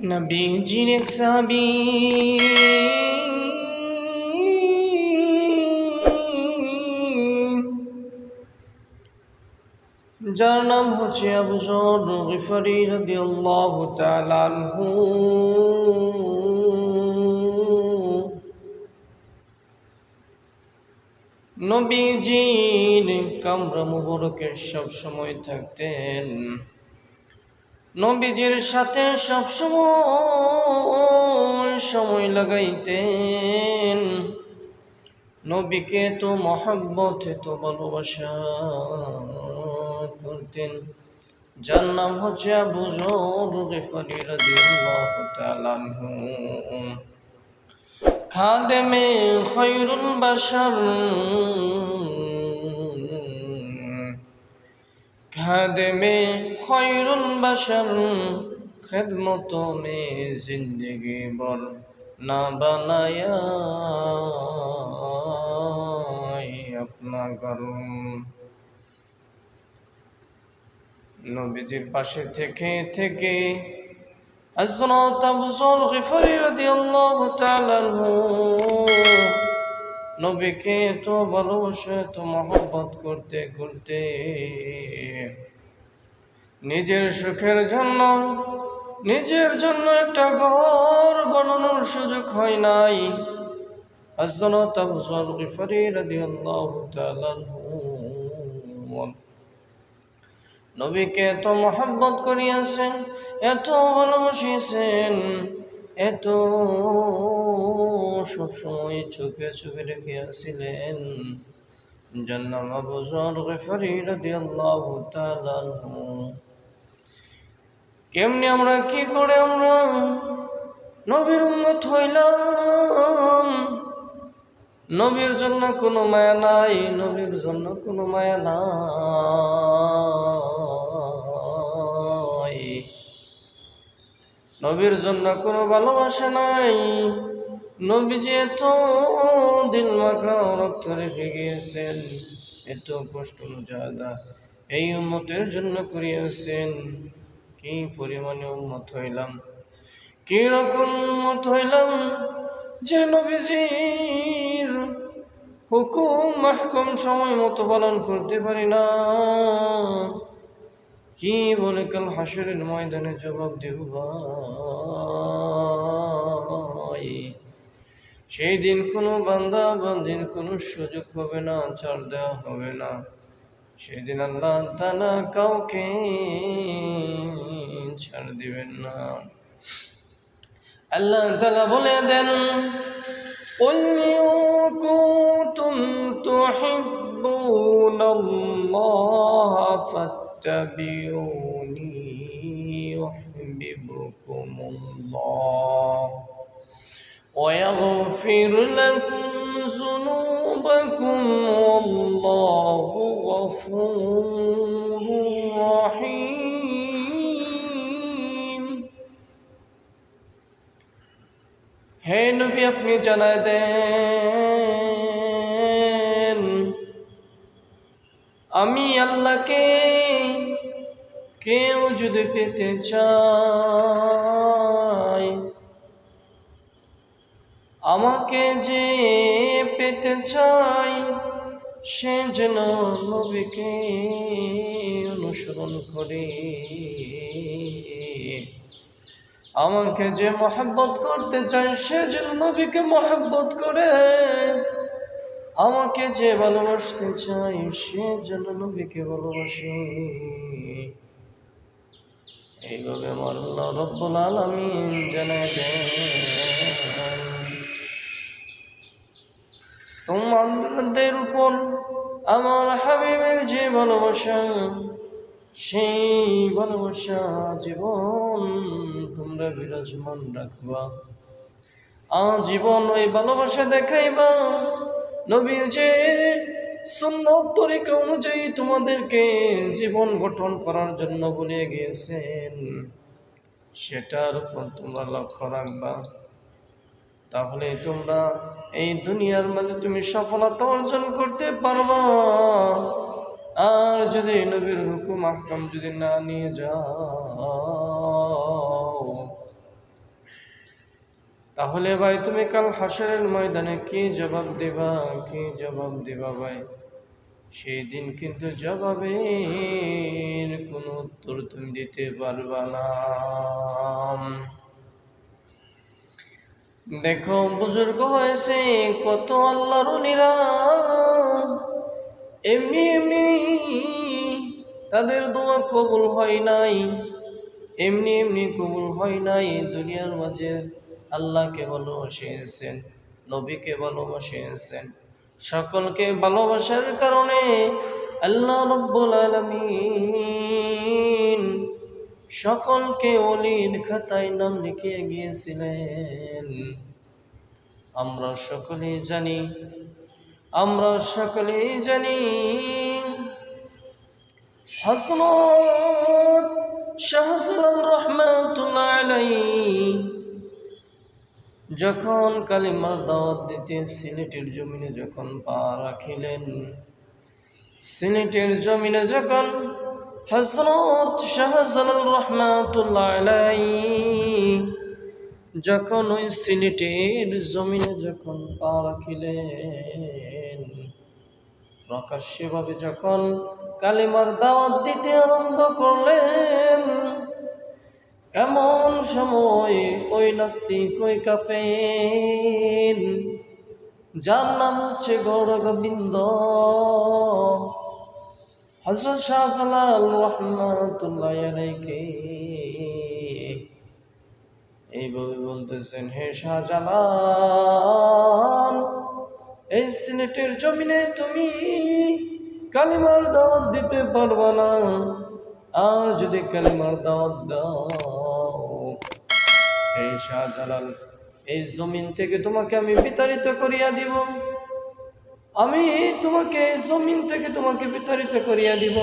নবীজির সাহাবী যার নাম হচ্ছে আবু জর গিফারি রাদিয়াল্লাহু তাআলা আনহু। নবীজির কামরা মুবারকে সব সময় থাকতেন। নবীজির সাথে সব সময় লাগাইতেন। নবীকে তো মহাব্বত তো ভালোবাসা করতেন। যার নাম হচ্ছে আবু জর গিফারি রাদিয়াল্লাহু তাআলা আনহু। খাদেমে খৈরুল বাশার খাদেমে খৈরুল বাশার, খেদমত মে জিন্দগি বর না বানায়া আপনা করুন নবীজির পাশে থেকে থেকে হযরত আবু যর গিফারি রাদিয়াল্লাহু তাআলা নবীকে তো ভালোবাসে তো মহব্বত করতে করতে নিজের সুখের জন্য, নিজের জন্য একটা ঘর বানানোর সুযোগ হয় নাই। হযরত আবু যর গিফারি রাদিয়াল্লাহু তাআলা নবীকে এত মহাব্বত করিয়াছেন, এত ভালোবাসিয়েছেন, এত সবসময় চোখে চোখে রাদিয়াল্লাহু তাআলা কেমনি আমরা, কি করে আমরা নবীর হইলাম? নবীর জন্য কোনো মায়া নাই, নবীর জন্য কোনো মায়া নাই। নবীর জন্য কোনো ভালোবাসা নাই। নবী যে এত দিল মাখা রক্ত রেখে গিয়েছেন, এত কষ্ট মুজাদা এই উম্মতের জন্য করিয়াছেন। কি পরিমাণে উম্মত হইলাম, কি রকম উম্মত হইলাম যে নবীজির হুকুম, মাহকুম সময় মতো পালন করতে পারি না। কি বলে কাল হাসরের ময়দানে জবাব দেব ভাই? সেই দিন কোনো বান্দা বান্দির কোনো সুযোগ হবে না ছাড় দেওয়া হবে না সেদিন আল্লাহ তালা কাউকে ছাড় দিবেন না আল্লাহ তালা বলে দেন قل إن كنتم تحبون الله فاتبعوني يحببكم الله ويغفر لكم ذنوبكم والله غفور رحيم হে নবী আপনি জানায় দেন আমি আল্লাহকে কেউ যদি পেতে চায় আমাকে যে পেতে চাই, সে যেন নবীকে অনুসরণ করে। আমাকে যে মহাব্বত করতে চায় সে যেন নবীকে মহাব্বত করে। আমাকে যে ভালোবাসতে চাই, সে যেন নবীকে ভালোবাসে। এইভাবে আমার রব্বুল আলমিন জানাই দেন তোমাদের উপর আমার হাবিবের যে ভালোবাসা, সেই ভালোবাসা জীবন তোমরা বিরাজমান রাখবা। আজীবন ওই ভালোবাসা দেখাইবা, নবী যে সুন্নত তরিকা অনুযায়ী তোমাদেরকে জীবন গঠন করার জন্য বলে গিয়েছেন, সেটার উপর তোমরা লক্ষ্য রাখবা। তাহলে তোমরা এই দুনিয়ার মাঝে তুমি সফলতা অর্জন করতে পারবা। আর যদি নবীর হুকুম, আহকাম যদি না নিয়ে যাও, তাহলে ভাই তুমি কাল হাসরের ময়দানে কি জবাব দিবা? কি জবাব দিবা ভাই? সেই দিন কিন্তু জবাবের কোনো উত্তর তুমি দিতে পারবা না। দেখো বুজুর্গ হয়েছে কত আল্লাহর উলিরা এমনি এমনি তাদের দোয়া কবুল হয় নাই। এমনি এমনি কবুল হয় নাই। দুনিয়ার মাঝে আল্লাহকে ভালোবাসিয়েছেন, নবীকে ভালোবাসিয়েছেন। সকলকে ভালোবাসার কারণে আল্লাহ রব্বুল আলমিন সকলকে অলির খাতায় নাম লিখে গিয়েছিলেন। আমরা সকলেই জানি, আমরা সকলেই জানি হসরত শাহজালাল রহমাতুল্লাহ যখন কালিমার দাওয়াত দিতে সিলেটের জমিনে যখন পা রাখিলেন, সিলেটের জমিনে যখন হজরত শাহজালাল রহমাতুল্লাহ যখন ওই সিলেটের জমিনে যখন পা রাখিলেন, প্রকাশ্যভাবে যখন কালিমার দাওয়াত দিতে আরম্ভ করলেন, এমন সময় ওই নাস্তিক, ওই কাফেন যার নাম হচ্ছে গৌরগোবিন্দ হজরত শাহজালাল এইভাবে বলতেছেন, হে শাহজালাল, এই সিনেটের জমিনে তুমি কালিমার দাওয়াত দিতে পারবা না। আর যদি কালিমার দাওয়াত দাও এই শাহজালাল, এই জমিন থেকে তোমাকে আমি বিতাড়িত করিয়া দিব। আমি তোমাকে জমিন থেকে তোমাকে বিতাড়িত করিয়া দিব।